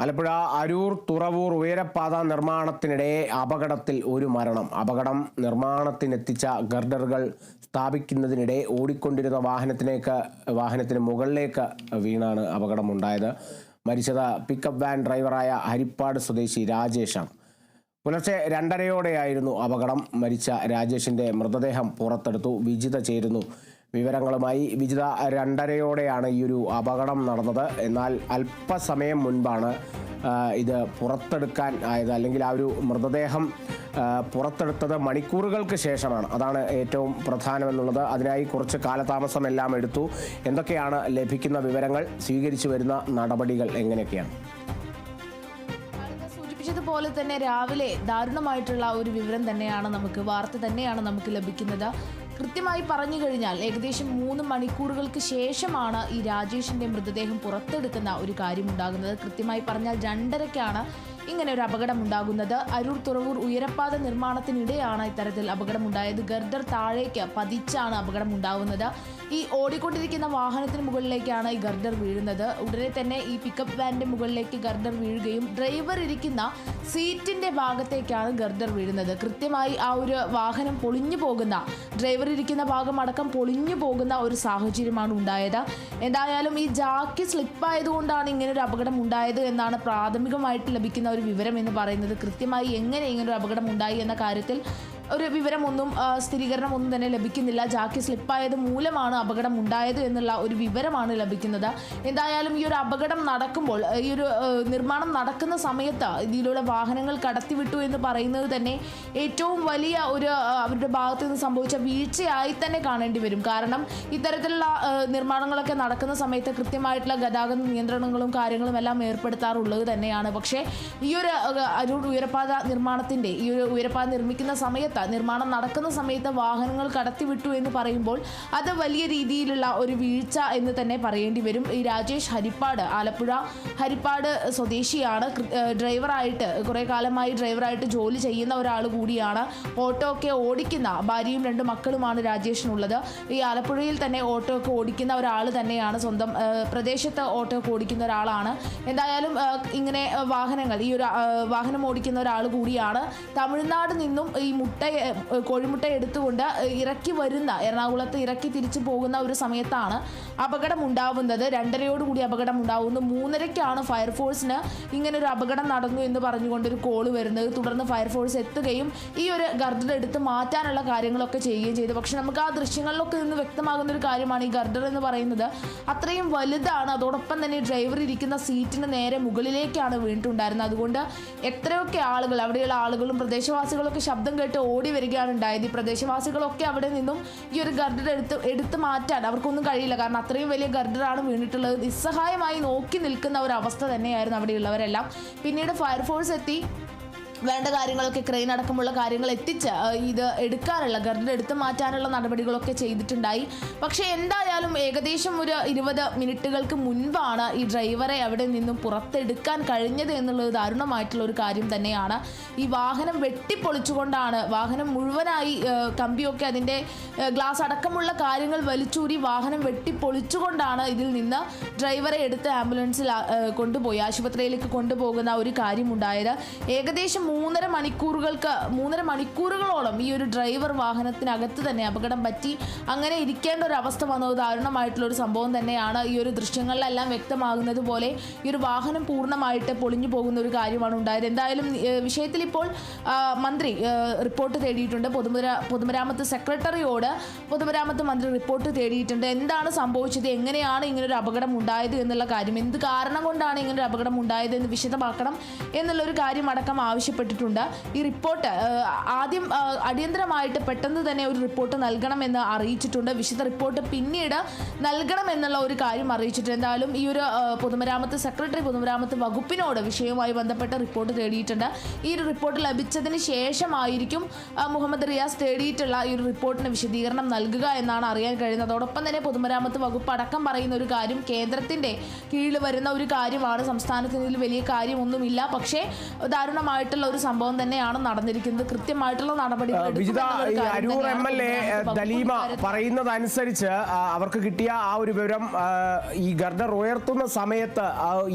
ആലപ്പുഴ അരൂർ തുറവൂർ ഉയരപ്പാത നിർമ്മാണത്തിനിടെ അപകടത്തിൽ ഒരു മരണം. അപകടം നിർമ്മാണത്തിനെത്തിച്ച ഗർഡറുകൾ സ്ഥാപിക്കുന്നതിനിടെ ഓടിക്കൊണ്ടിരുന്ന വാഹനത്തിലേക്ക് വാഹനത്തിന് മുകളിലേക്ക് വീണാണ് അപകടമുണ്ടായത്. മരിച്ചത് പിക്കപ്പ് വാൻ ഡ്രൈവറായ ഹരിപ്പാട് സ്വദേശി രാജേഷാണ്. പുലർച്ചെ രണ്ടരയോടെയായിരുന്നു അപകടം. മരിച്ച രാജേഷിന്റെ മൃതദേഹം പുറത്തെടുത്തു. വിജിത ചേരുന്നു. വിവരങ്ങളുമായി വിജിത രണ്ടരയോടെയാണ് ഈ ഒരു അപകടം നടന്നത്. എന്നാൽ അല്പസമയം മുൻപാണ് ഇത് പുറത്തെടുക്കാൻ ആയത്. അല്ലെങ്കിൽ ആ ഒരു മൃതദേഹം പുറത്തെടുത്തത് മണിക്കൂറുകൾക്ക് ശേഷമാണ്. അതാണ് ഏറ്റവും പ്രധാനമെന്നുള്ളത്. അതിനായി കുറച്ച് കാലതാമസം എല്ലാം എടുത്തു. എന്തൊക്കെയാണ് ലഭിക്കുന്ന വിവരങ്ങൾ സ്വീകരിച്ചു വരുന്ന നടപടികൾ എങ്ങനെയൊക്കെയാണ്? സൂചിപ്പിച്ചതുപോലെ തന്നെ രാവിലെ ദാരുണമായിട്ടുള്ള ഒരു വിവരം തന്നെയാണ് നമുക്ക് വാർത്ത തന്നെയാണ് നമുക്ക് ലഭിക്കുന്നത്. കൃത്യമായി പറഞ്ഞു കഴിഞ്ഞാൽ ഏകദേശം മൂന്ന് മണിക്കൂറുകൾക്ക് ശേഷമാണ് ഈ രാജേഷിന്റെ മൃതദേഹം പുറത്തെടുക്കുന്ന ഒരു കാര്യം ഉണ്ടാകുന്നത്. കൃത്യമായി പറഞ്ഞാൽ രണ്ടരയ്ക്കാണ് ഇങ്ങനെ ഒരു അപകടം ഉണ്ടാകുന്നത്. അരൂർ തുറവൂർ ഉയരപ്പാത നിർമ്മാണത്തിനിടെയാണ് ഇത്തരത്തിൽ അപകടമുണ്ടായത്. ഗർഡർ താഴേക്ക് പതിച്ചാണ് അപകടം ഉണ്ടാകുന്നത് ഈ ഓടിക്കൊണ്ടിരിക്കുന്ന വാഹനത്തിന് മുകളിലേക്കാണ് ഈ ഗർഡർ വീഴുന്നത്. ഉടനെ തന്നെ ഈ പിക്കപ്പ് വാനിന്റെ മുകളിലേക്ക് ഗർഡർ വീഴുകയും ഡ്രൈവർ ഇരിക്കുന്ന സീറ്റിന്റെ ഭാഗത്തേക്കാണ് ഗർഡർ വീഴുന്നത്. കൃത്യമായി ആ ഒരു വാഹനം പൊളിഞ്ഞു പോകുന്ന ഡ്രൈവർ ഇരിക്കുന്ന ഭാഗം അടക്കം പൊളിഞ്ഞു പോകുന്ന ഒരു സാഹചര്യമാണ് ഉണ്ടായത്. എന്തായാലും ഈ ജാക്കി സ്ലിപ്പായതുകൊണ്ടാണ് ഒരു അപകടം ഉണ്ടായത് എന്നാണ് പ്രാഥമികമായിട്ട് ലഭിക്കുന്ന ഒരു വിവരം എന്ന് പറയുന്നത്. കൃത്യമായി എങ്ങനെ ഇങ്ങനൊരു അപകടം ഉണ്ടായി എന്ന കാര്യത്തിൽ ഒരു വിവരമൊന്നും സ്ഥിരീകരണം ഒന്നും തന്നെ ലഭിക്കുന്നില്ല. ജാക്കി സ്ലിപ്പായത് മൂലമാണ് അപകടം ഉണ്ടായത് എന്നുള്ള ഒരു വിവരമാണ് ലഭിക്കുന്നത്. എന്തായാലും ഈ ഒരു അപകടം നടക്കുമ്പോൾ ഈ ഒരു നിർമ്മാണം നടക്കുന്ന സമയത്ത് ഇതിലൂടെ വാഹനങ്ങൾ കടത്തിവിട്ടു എന്ന് പറയുന്നത് തന്നെ ഏറ്റവും വലിയ ഒരു അവരുടെ ഭാഗത്ത് നിന്ന് സംഭവിച്ച വീഴ്ചയായി തന്നെ കാണേണ്ടി വരും. കാരണം ഇത്തരത്തിലുള്ള നിർമ്മാണങ്ങളൊക്കെ നടക്കുന്ന സമയത്ത് കൃത്യമായിട്ടുള്ള ഗതാഗത നിയന്ത്രണങ്ങളും കാര്യങ്ങളും എല്ലാം ഏർപ്പെടുത്താറുള്ളത് തന്നെയാണ്. പക്ഷേ ഈ ഒരു അരൂർ ഉയരപ്പാത നിർമ്മാണത്തിന്റെ ഈ ഒരു ഉയരപ്പാത നിർമ്മിക്കുന്ന സമയത്ത് നിർമ്മാണം നടക്കുന്ന സമയത്ത് വാഹനങ്ങൾ കടത്തിവിട്ടു എന്ന് പറയുമ്പോൾ അത് വലിയ രീതിയിലുള്ള ഒരു വീഴ്ച എന്ന് തന്നെ പറയേണ്ടി വരും. ഈ രാജേഷ് ഹരിപ്പാട് ആലപ്പുഴ ഹരിപ്പാട് സ്വദേശിയാണ്. ഡ്രൈവറായിട്ട് കുറേ കാലമായി ഡ്രൈവറായിട്ട് ജോലി ചെയ്യുന്ന ഒരാൾ കൂടിയാണ്. ഓട്ടോ ഒക്കെ ഓടിക്കുന്ന ഭാര്യയും രണ്ട് മക്കളുമാണ് രാജേഷിനുള്ളത്. ഈ ആലപ്പുഴയിൽ തന്നെ ഓട്ടോ ഒക്കെ ഓടിക്കുന്ന ഒരാൾ തന്നെയാണ് സ്വന്തം പ്രദേശത്ത് ഓട്ടോ ഒക്കെ ഓടിക്കുന്ന ഒരാളാണ്. എന്തായാലും ഇങ്ങനെ വാഹനങ്ങൾ ഈ ഒരു വാഹനം ഓടിക്കുന്ന ഒരാൾ കൂടിയാണ്. തമിഴ്നാട് നിന്നും ഈ മുട്ട കോഴിമുട്ട എടുത്തുകൊണ്ട് ഇറക്കി വരുന്ന എറണാകുളത്ത് ഇറക്കി തിരിച്ചു പോകുന്ന ഒരു സമയത്താണ് അപകടം ഉണ്ടാവുന്നത് രണ്ടരയോടുകൂടി അപകടം ഉണ്ടാവുന്നു മൂന്നരയ്ക്കാണ് ഫയർഫോഴ്സിന് ഇങ്ങനെ ഒരു അപകടം നടന്നു എന്ന് പറഞ്ഞുകൊണ്ട് ഒരു കോൾ വരുന്നത്. തുടർന്ന് ഫയർഫോഴ്സ് എത്തുകയും ഈ ഒരു ഗർഡർ എടുത്ത് മാറ്റാനുള്ള കാര്യങ്ങളൊക്കെ ചെയ്യുകയും ചെയ്തു. പക്ഷെ നമുക്ക് ആ ദൃശ്യങ്ങളിലൊക്കെ നിന്ന് വ്യക്തമാകുന്ന ഒരു കാര്യമാണ് ഈ ഗർഡർ എന്ന് പറയുന്നത്. അത്രയും വലുതാണ്. അതോടൊപ്പം തന്നെ ഡ്രൈവർ ഇരിക്കുന്ന സീറ്റിന് നേരെ മുകളിലേക്കാണ് വീണിട്ടുണ്ടായിരുന്നത്. അതുകൊണ്ട് എത്രയൊക്കെ ആളുകൾ അവിടെയുള്ള ആളുകളും പ്രദേശവാസികളൊക്കെ ശബ്ദം കേട്ട് ഓടി വരികയാണ് ഉണ്ടായത്. ഈ പ്രദേശവാസികളൊക്കെ അവിടെ നിന്നും ഈ ഒരു ഗർഡർ എടുത്ത് എടുത്ത് മാറ്റാൻ അവർക്കൊന്നും കഴിയില്ല. കാരണം അത്രയും വലിയ ഗർഡറാണ് വീണിട്ടുള്ളത്. നിസ്സഹായമായി നോക്കി നിൽക്കുന്ന ഒരു അവസ്ഥ തന്നെയായിരുന്നു അവിടെയുള്ളവരെല്ലാം. പിന്നീട് ഫയർഫോഴ്സ് എത്തി. വേണ്ട കാര്യങ്ങളൊക്കെ ക്രെയിൻ അടക്കമുള്ള കാര്യങ്ങൾ എത്തിച്ച് ഇത് എടുക്കാനുള്ള ഗർഡർ എടുത്ത് മാറ്റാനുള്ള നടപടികളൊക്കെ ചെയ്തിട്ടുണ്ടായി. പക്ഷേ എന്തായാലും ഏകദേശം ഒരു ഇരുപത് മിനിറ്റുകൾക്ക് മുൻപാണ് ഈ ഡ്രൈവറെ അവിടെ നിന്നും പുറത്തെടുക്കാൻ കഴിഞ്ഞത് എന്നുള്ളത് ദാരുണമായിട്ടുള്ള ഒരു കാര്യം തന്നെയാണ്. ഈ വാഹനം വെട്ടിപ്പൊളിച്ചുകൊണ്ടാണ് വാഹനം മുഴുവനായി കമ്പിയൊക്കെ അതിന്റെ ഗ്ലാസ് അടക്കമുള്ള കാര്യങ്ങൾ വലിച്ചൂരി വാഹനം വെട്ടിപ്പൊളിച്ചുകൊണ്ടാണ് ഇതിൽ നിന്ന് ഡ്രൈവറെ എടുത്ത് ആംബുലൻസിൽ കൊണ്ടുപോയി ആശുപത്രിയിലേക്ക് കൊണ്ടുപോകുന്ന ഒരു കാര്യമുണ്ടായത്. ഏകദേശം മൂന്നര മണിക്കൂറുകൾക്ക് മൂന്നര മണിക്കൂറുകളോളം ഈ ഒരു ഡ്രൈവർ വാഹനത്തിനകത്ത് തന്നെ അപകടം പറ്റി. അങ്ങനെ ഇരിക്കേണ്ട ഒരു അവസ്ഥ വന്നത് ദാരുണമായിട്ടുള്ള ഒരു സംഭവം തന്നെയാണ്. ഈ ഒരു ദൃശ്യങ്ങളിലെല്ലാം വ്യക്തമാകുന്നത് പോലെ ഈ ഒരു വാഹനം പൂർണമായിട്ട് പൊളിഞ്ഞു പോകുന്ന ഒരു കാര്യമാണ് ഉണ്ടായത്. എന്തായാലും വിഷയത്തിൽ ഇപ്പോൾ മന്ത്രി റിപ്പോർട്ട് തേടിയിട്ടുണ്ട്. പൊതുമരാ പൊതുമരാമത്ത് സെക്രട്ടറിയോട് പൊതുമരാമത്ത് മന്ത്രി റിപ്പോർട്ട് തേടിയിട്ടുണ്ട്. എന്താണ് സംഭവിച്ചത്? എങ്ങനെയാണ് ഇങ്ങനൊരു അപകടം ഉണ്ടായത് എന്നുള്ള കാര്യം? എന്ത് കാരണം കൊണ്ടാണ് ഇങ്ങനൊരു അപകടം ഉണ്ടായത് എന്ന് വിശദമാക്കണം. എന്നുള്ളൊരു കാര്യം അടക്കം ആവശ്യപ്പെട്ടിട്ടുണ്ട് ഈ റിപ്പോർട്ട് ആദ്യം അടിയന്തരമായിട്ട് പെട്ടെന്ന് തന്നെ ഒരു റിപ്പോർട്ട് നൽകണമെന്ന് അറിയിച്ചിട്ടുണ്ട്. വിശദ റിപ്പോർട്ട് പിന്നീട് നൽകണമെന്നുള്ള ഒരു കാര്യം അറിയിച്ചിട്ടുണ്ട്. എന്തായാലും ഈ ഒരു പൊതുമരാമത്ത് സെക്രട്ടറി പൊതുമരാമത്ത് വകുപ്പിനോട് വിഷയവുമായി ബന്ധപ്പെട്ട റിപ്പോർട്ട് തേടിയിട്ടുണ്ട്. ഈ ഒരു റിപ്പോർട്ട് ലഭിച്ചതിന് ശേഷമായിരിക്കും മുഹമ്മദ് റിയാസ് തേടിയിട്ടുള്ള ഈ ഒരു റിപ്പോർട്ടിന് വിശദീകരണം നൽകുക എന്നാണ് അറിയാൻ കഴിയുന്നത്. അതോടൊപ്പം തന്നെ പൊതുമരാമത്ത് വകുപ്പ് അടക്കം പറയുന്ന ഒരു കാര്യം കേന്ദ്രത്തിന്റെ കീഴിൽ വരുന്ന ഒരു കാര്യമാണ്. സംസ്ഥാനത്തിന് വലിയ കാര്യമൊന്നുമില്ല. പക്ഷേ ദാരുണമായിട്ടുള്ള ഒരു സംഭവം തന്നെയാണ് നടന്നിരിക്കുന്നത്. കൃത്യമായിട്ടുള്ള നടപടികൾ വിജിത എന്നുള്ളൊരു ഈ Aroor M L A Dalima പറയുന്നതനുസരിച്ച് അവർക്ക് കിട്ടിയ ആ ഒരു വിവരം ഈ ഗർഡർ ഉയർത്തുന്ന സമയത്ത്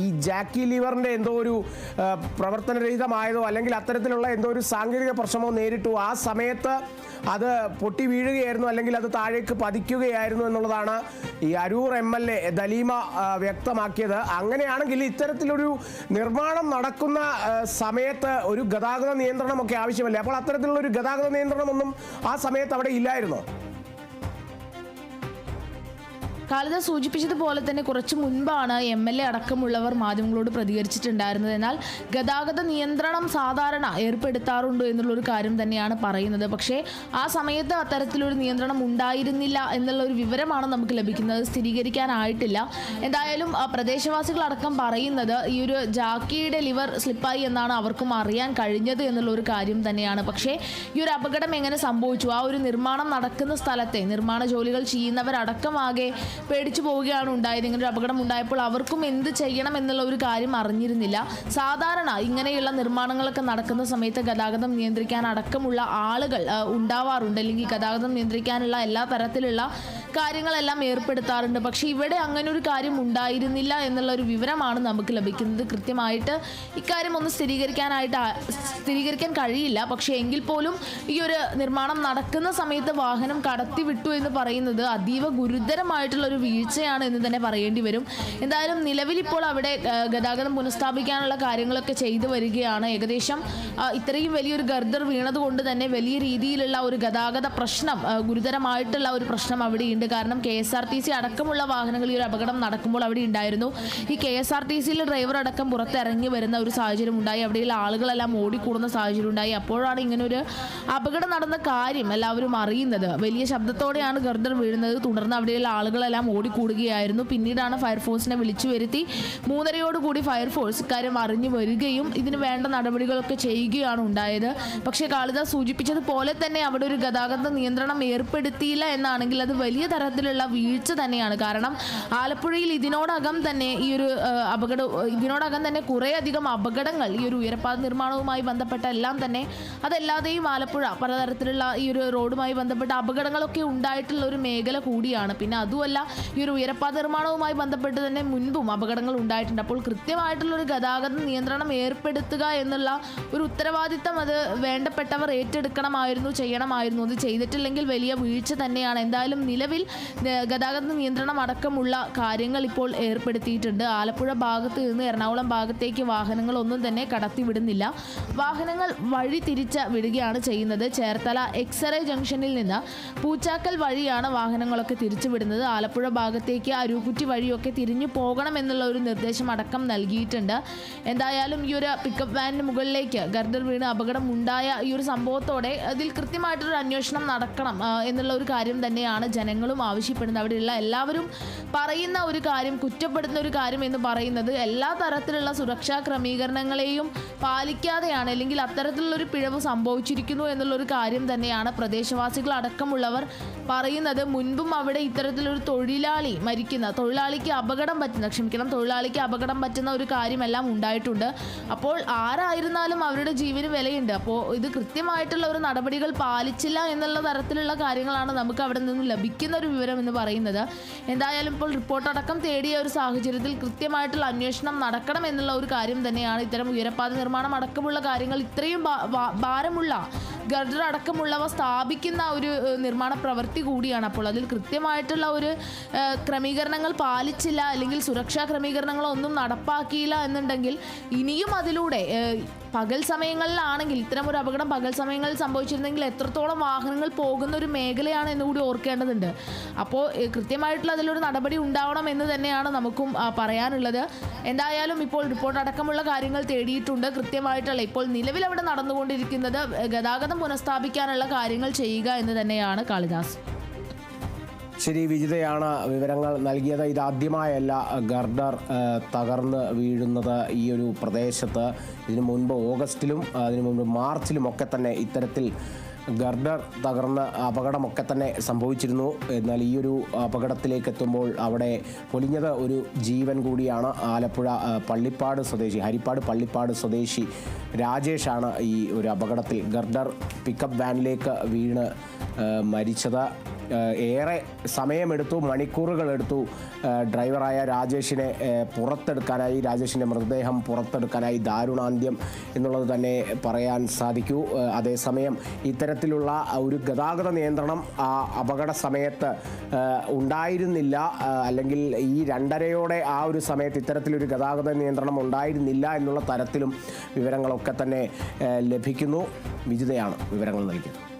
ഈ ജാക്കി ലിവറിന്റെ എന്തോ ഒരു പ്രവർത്തനരഹിതമായതോ അല്ലെങ്കിൽ അത്തരത്തിലുള്ള എന്തോ ഒരു സാങ്കേതിക പ്രശ്നമോ നേരിട്ടു. ആ സമയത്ത് അത് പൊട്ടി വീഴുകയായിരുന്നു അല്ലെങ്കിൽ അത് താഴേക്ക് പതിക്കുകയായിരുന്നു എന്നുള്ളതാണ് ഈ Aroor M L A Dalima വ്യക്തമാക്കിയത്. അങ്ങനെയാണെങ്കിൽ ഇത്തരത്തിലൊരു നിർമ്മാണം നടക്കുന്ന സമയത്ത് ഒരു ഗതാഗത നിയന്ത്രണമൊക്കെ ആവശ്യമല്ലേ? അപ്പോൾ അത്തരത്തിലുള്ള ഒരു ഗതാഗത നിയന്ത്രണമൊന്നും ആ സമയത്ത് അവിടെ ഇല്ലായിരുന്നോ? കാലിത സൂചിപ്പിച്ചതുപോലെ തന്നെ കുറച്ച് മുൻപാണ് എം എൽ എ അടക്കമുള്ളവർ മാധ്യമങ്ങളോട് പ്രതികരിച്ചിട്ടുണ്ടായിരുന്നത്. എന്നാൽ ഗതാഗത നിയന്ത്രണം സാധാരണ ഏർപ്പെടുത്താറുണ്ട് എന്നുള്ളൊരു കാര്യം തന്നെയാണ് പറയുന്നത്. പക്ഷേ ആ സമയത്ത് അത്തരത്തിലൊരു നിയന്ത്രണം ഉണ്ടായിരുന്നില്ല എന്നുള്ള ഒരു വിവരമാണ് നമുക്ക് ലഭിക്കുന്നത്. സ്ഥിരീകരിക്കാനായിട്ടില്ല. എന്തായാലും പ്രദേശവാസികളടക്കം പറയുന്നത് ഈ ഒരു ജാക്കിയുടെ ലിവർ സ്ലിപ്പായി എന്നാണ് അവർക്കും അറിയാൻ കഴിഞ്ഞത് എന്നുള്ള ഒരു കാര്യം തന്നെയാണ്. പക്ഷേ ഈ ഒരു അപകടം എങ്ങനെ സംഭവിച്ചു? ആ ഒരു നിർമ്മാണം നടക്കുന്ന സ്ഥലത്തെ നിർമ്മാണ ജോലികൾ ചെയ്യുന്നവരടക്കമാകെ പേടിച്ചു പോവുകയാണ് ഉണ്ടായത്. ഇങ്ങനെ ഒരു അപകടം ഉണ്ടായപ്പോൾ അവർക്കും എന്ത് ചെയ്യണം എന്നുള്ള ഒരു കാര്യം അറിഞ്ഞിരുന്നില്ല. സാധാരണ ഇങ്ങനെയുള്ള നിർമ്മാണങ്ങളൊക്കെ നടക്കുന്ന സമയത്ത് ഗതാഗതം നിയന്ത്രിക്കാൻ അടക്കമുള്ള ആളുകൾ ഉണ്ടാവാറുണ്ട്. അല്ലെങ്കിൽ ഗതാഗതം നിയന്ത്രിക്കാനുള്ള എല്ലാ തരത്തിലുള്ള കാര്യങ്ങളെല്ലാം ഏർപ്പെടുത്താറുണ്ട്. പക്ഷേ ഇവിടെ അങ്ങനെ ഒരു കാര്യം ഉണ്ടായിരുന്നില്ല എന്നുള്ള ഒരു വിവരമാണ് നമുക്ക് ലഭിക്കുന്നത്. കൃത്യമായിട്ട് ഇക്കാര്യം ഒന്ന് സ്ഥിരീകരിക്കാനായിട്ട് സ്ഥിരീകരിക്കാൻ കഴിയില്ല. പക്ഷേ എങ്കിൽ പോലും ഈ ഒരു നിർമ്മാണം നടക്കുന്ന സമയത്ത് വാഹനം കടത്തിവിട്ടു എന്ന് പറയുന്നത് അതീവ ഗുരുതരമായിട്ടുള്ള ഒരു വീഴ്ചയാണ് എന്ന് തന്നെ പറയേണ്ടി വരും. എന്തായാലും നിലവിൽ ഇപ്പോൾ അവിടെ ഗതാഗതം പുനഃസ്ഥാപിക്കാനുള്ള കാര്യങ്ങളൊക്കെ ചെയ്തു വരികയാണ്. ഏകദേശം ഇത്രയും വലിയൊരു ഗർദർ വീണതുകൊണ്ട് തന്നെ വലിയ രീതിയിലുള്ള ഒരു ഗതാഗത പ്രശ്നം ഗുരുതരമായിട്ടുള്ള ഒരു പ്രശ്നം അവിടെയുണ്ട് കാരണം K S R T C അടക്കമുള്ള വാഹനങ്ങൾ ഈ ഒരു അപകടം നടക്കുമ്പോൾ അവിടെ ഉണ്ടായിരുന്നു. ഈ കെ എസ് ആർ ടി സിയിൽ ഡ്രൈവർ അടക്കം പുറത്തിറങ്ങി വരുന്ന ഒരു സാഹചര്യം ഉണ്ടായി. അവിടെയുള്ള ആളുകളെല്ലാം ഓടിക്കൂടുന്ന സാഹചര്യം ഉണ്ടായി. അപ്പോഴാണ് ഇങ്ങനെ ഒരു അപകടം നടന്ന കാര്യം എല്ലാവരും അറിയുന്നത്. വലിയ ശബ്ദത്തോടെയാണ് ഗർദർ വീഴുന്നത്. തുടർന്ന് അവിടെയുള്ള ആളുകളെല്ലാം ഓടിക്കൂടുകയായിരുന്നു. പിന്നീടാണ് ഫയർഫോഴ്സിനെ വിളിച്ചു വരുത്തി. മൂന്നരയോടുകൂടി ഫയർഫോഴ്സ് ഇക്കാര്യം അറിഞ്ഞു വരികയും ഇതിന് വേണ്ട നടപടികളൊക്കെ ചെയ്യുകയാണ് ഉണ്ടായത്. പക്ഷേ കാളിദാസ് സൂചിപ്പിച്ചതുപോലെ തന്നെ അവിടെ ഒരു ഗതാഗത നിയന്ത്രണം ഏർപ്പെടുത്തിയില്ല എന്നാണെങ്കിൽ അത് വലിയ തരത്തിലുള്ള വീഴ്ച തന്നെയാണ്. കാരണം ആലപ്പുഴയിൽ ഇതിനോടകം തന്നെ ഈ ഒരു അപകട ഇതിനോടകം തന്നെ കുറേയധികം അപകടങ്ങൾ ഈ ഒരു ഉയരപ്പാത നിർമ്മാണവുമായി ബന്ധപ്പെട്ട എല്ലാം തന്നെ അതല്ലാതെയും ആലപ്പുഴ പലതരത്തിലുള്ള ഈ ഒരു റോഡുമായി ബന്ധപ്പെട്ട അപകടങ്ങളൊക്കെ ഉണ്ടായിട്ടുള്ള ഒരു മേഖല കൂടിയാണ്. പിന്നെ അതുമല്ല ഈ ഒരു ഉയരപ്പാത നിർമ്മാണവുമായി ബന്ധപ്പെട്ട് തന്നെ മുൻപും അപകടങ്ങൾ ഉണ്ടായിട്ടുണ്ട്. അപ്പോൾ കൃത്യമായിട്ടുള്ള ഒരു ഗതാഗത നിയന്ത്രണം ഏർപ്പെടുത്തുക എന്നുള്ള ഒരു ഉത്തരവാദിത്തം അത് വേണ്ടപ്പെട്ടവർ ഏറ്റെടുക്കണമായിരുന്നു ചെയ്യണമായിരുന്നു. അത് ചെയ്തിട്ടില്ലെങ്കിൽ വലിയ വീഴ്ച തന്നെയാണ്. എന്തായാലും നിലവിൽ ഗതാഗത നിയന്ത്രണം അടക്കമുള്ള കാര്യങ്ങൾ ഇപ്പോൾ ഏർപ്പെടുത്തിയിട്ടുണ്ട്. ആലപ്പുഴ ഭാഗത്ത് നിന്ന് എറണാകുളം ഭാഗത്തേക്ക് വാഹനങ്ങളൊന്നും തന്നെ കടത്തിവിടുന്നില്ല. വാഹനങ്ങൾ വഴി തിരിച്ച് വിടുകയാണ് ചെയ്യുന്നത്. ചേർത്തല എക്സറേ ജംഗ്ഷനിൽ നിന്ന് പൂച്ചാക്കൽ വഴിയാണ് വാഹനങ്ങളൊക്കെ തിരിച്ചുവിടുന്നത്. ആലപ്പുഴ ഭാഗത്തേക്ക് അരൂക്കുറ്റി വഴിയൊക്കെ തിരിഞ്ഞു പോകണം എന്നുള്ള ഒരു നിർദ്ദേശം അടക്കം നൽകിയിട്ടുണ്ട്. എന്തായാലും ഈ ഒരു പിക്കപ്പ് വാനിന് മുകളിലേക്ക് ഗർദർ വീണ് അപകടം ഉണ്ടായ ഈ ഒരു സംഭവത്തോടെ അതിൽ കൃത്യമായിട്ടൊരു അന്വേഷണം നടക്കണം എന്നുള്ള ഒരു കാര്യം തന്നെയാണ് ജനങ്ങളും ആവശ്യപ്പെടുന്നത്. അവിടെയുള്ള എല്ലാവരും പറയുന്ന ഒരു കാര്യം കുറ്റപ്പെടുന്ന ഒരു കാര്യം എന്ന് പറയുന്നത് എല്ലാ തരത്തിലുള്ള സുരക്ഷാ ക്രമീകരണങ്ങളെയും പാലിക്കാതെയാണ് അല്ലെങ്കിൽ അത്തരത്തിലുള്ളൊരു പിഴവ് സംഭവിച്ചിരിക്കുന്നു എന്നുള്ളൊരു കാര്യം തന്നെയാണ് പ്രദേശവാസികൾ അടക്കമുള്ളവർ പറയുന്നത്. മുൻപും അവിടെ ഇത്തരത്തിലൊരു തൊഴിലാളി മരിക്കുന്ന തൊഴിലാളിക്ക് അപകടം പറ്റുന്ന ക്ഷമിക്കണം തൊഴിലാളിക്ക് അപകടം പറ്റുന്ന ഒരു കാര്യമെല്ലാം ഉണ്ടായിട്ടുണ്ട്. അപ്പോൾ ആരായിരുന്നാലും അവരുടെ ജീവന് വിലയുണ്ട്. അപ്പോൾ ഇത് കൃത്യമായിട്ടുള്ള ഒരു നടപടികൾ പാലിച്ചില്ല എന്നുള്ള തരത്തിലുള്ള കാര്യങ്ങളാണ് നമുക്ക് അവിടെ നിന്ന് ലഭിക്കുന്ന ഒരു വിവരം എന്ന് പറയുന്നത്. എന്തായാലും ഇപ്പോൾ റിപ്പോർട്ട് അടക്കം തേടിയ ഒരു സാഹചര്യത്തിൽ കൃത്യമായിട്ടുള്ള അന്വേഷണം നടക്കണം എന്നുള്ള ഒരു കാര്യം തന്നെയാണ് ഇത്തരം ഉയരപ്പാത നിർമ്മാണം അടക്കമുള്ള കാര്യങ്ങൾ ഇത്രയും ഭാരമുള്ള ഗർഡർ അടക്കമുള്ളവ സ്ഥാപിക്കുന്ന ഒരു നിർമ്മാണ പ്രവൃത്തി കൂടിയാണ്. അപ്പോൾ അതിൽ കൃത്യമായിട്ടുള്ള ഒരു ക്രമീകരണങ്ങൾ പാലിച്ചില്ല അല്ലെങ്കിൽ സുരക്ഷാ ക്രമീകരണങ്ങളൊന്നും നടപ്പാക്കിയില്ല എന്നുണ്ടെങ്കിൽ ഇനിയും അതിലൂടെ പകൽ സമയങ്ങളിലാണെങ്കിൽ ഇത്തരം ഒരു അപകടം പകൽ സമയങ്ങളിൽ സംഭവിച്ചിരുന്നെങ്കിൽ എത്രത്തോളം വാഹനങ്ങൾ പോകുന്ന ഒരു മേഖലയാണ് എന്ന് കൂടി ഓർക്കേണ്ടതുണ്ട്. അപ്പോൾ കൃത്യമായിട്ടുള്ള അതിലൊരു നടപടി ഉണ്ടാവണം എന്ന് തന്നെയാണ് നമുക്കും പറയാനുള്ളത്. എന്തായാലും ഇപ്പോൾ റിപ്പോർട്ട് അടക്കമുള്ള കാര്യങ്ങൾ തേടിയിട്ടുണ്ട്. കൃത്യമായിട്ടുള്ള ഇപ്പോൾ നിലവിൽ അവിടെ നടന്നുകൊണ്ടിരിക്കുന്നത് ഗതാഗതം പുനഃസ്ഥാപിക്കാനുള്ള കാര്യങ്ങൾ ചെയ്യുക എന്ന് തന്നെയാണ് കാളിദാസ്. ശരി വിജിതയാണ് വിവരങ്ങൾ നൽകിയത്. ഇതാദ്യമായല്ല ഗർഡർ തകർന്ന് വീഴുന്നത് ഈ ഒരു പ്രദേശത്ത്. ഇതിനു മുൻപ് ഓഗസ്റ്റിലും അതിനു മുൻപ് മാർച്ചിലും ഒക്കെ തന്നെ ഇത്തരത്തിൽ ഗർഡർ തകർന്ന് അപകടമൊക്കെ തന്നെ സംഭവിച്ചിരുന്നു. എന്നാൽ ഈ ഒരു അപകടത്തിലേക്ക് എത്തുമ്പോൾ അവിടെ പൊലിഞ്ഞത് ഒരു ജീവൻ കൂടിയാണ്. ആലപ്പുഴ പള്ളിപ്പാട് സ്വദേശി ഹരിപ്പാട് പള്ളിപ്പാട് സ്വദേശി രാജേഷാണ് ഈ ഒരു അപകടത്തിൽ ഗർഡർ പിക്കപ്പ് വാനിലേക്ക് വീണ് മരിച്ചത്. ഏറെ സമയമെടുത്തു മണിക്കൂറുകൾ എടുത്തു ഡ്രൈവറായ രാജേഷിനെ പുറത്തെടുക്കാനായി രാജേഷിന്റെ മൃതദേഹം പുറത്തെടുക്കാനായി ദാരുണാന്ത്യം എന്നുള്ളത് തന്നെ പറയാൻ സാധിക്കൂ. അതേസമയം ഇത്തരത്തിലുള്ള ഒരു ഗതാഗത നിയന്ത്രണം ആ അപകട സമയത്ത് ഉണ്ടായിരുന്നില്ല. അല്ലെങ്കിൽ ഈ രണ്ടരയോടെ ആ ഒരു സമയത്ത് ഇത്തരത്തിലൊരു ഗതാഗത നിയന്ത്രണം ഉണ്ടായിരുന്നില്ല എന്നുള്ള തരത്തിലും വിവരങ്ങളൊക്കെ തന്നെ ലഭിക്കുന്നു. വിജിതയാണ് വിവരങ്ങൾ നൽകിയത്.